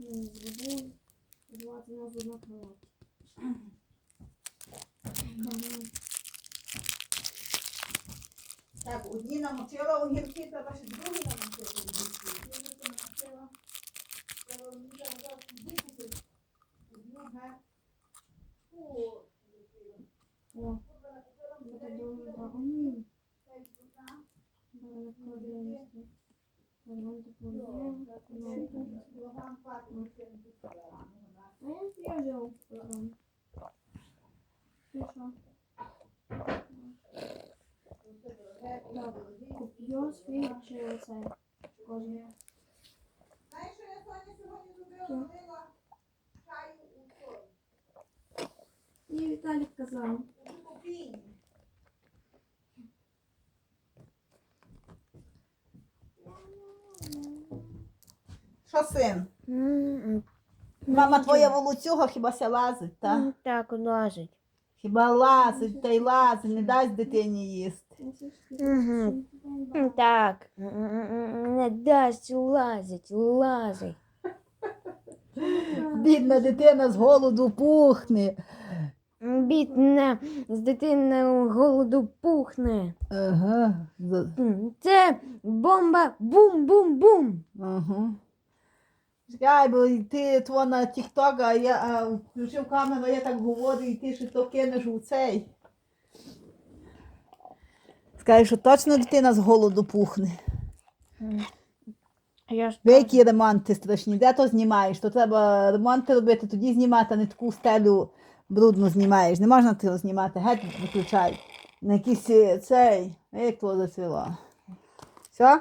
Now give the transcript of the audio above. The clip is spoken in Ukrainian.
не зробив. Звати нас одна кровать. Так, одні намочила огірки, треба ще другі огірки. Намочила. Га. О, О, це дуже так. Я кілограм. Так, куп'ю свій чи оцей? Кожен. Знаєш, я Соня сьогодні зробила? Чаю у той. І Віталік казав. Що син? М, Мама твоя волоцюга хіба ся лазить, та? м, Так, лазить. Хіба лазить та й лазить, не дасть дитині їсти. Мгм. М, Так. М, м, м, Не дасть лазить, лазить. Бідна дитина з голоду пухне. М, Бідна з дитини голоду пухне. Ага. за- М, Це бомба бум-бум-бум. Ага. Чекай, бо ти тво на Тік-Ток, а я а, включив камеру, я так говорю, і ти ще то кинеш у цей. Скажи, що точно дитина з голоду пухне. Я ж Ви які ремонти страшні, де то знімаєш? То треба ремонти робити, тоді знімати, а не таку стелю брудну знімаєш. Не можна того знімати, геть виключай. На якийсь е, цей, як того зацвіло. Все?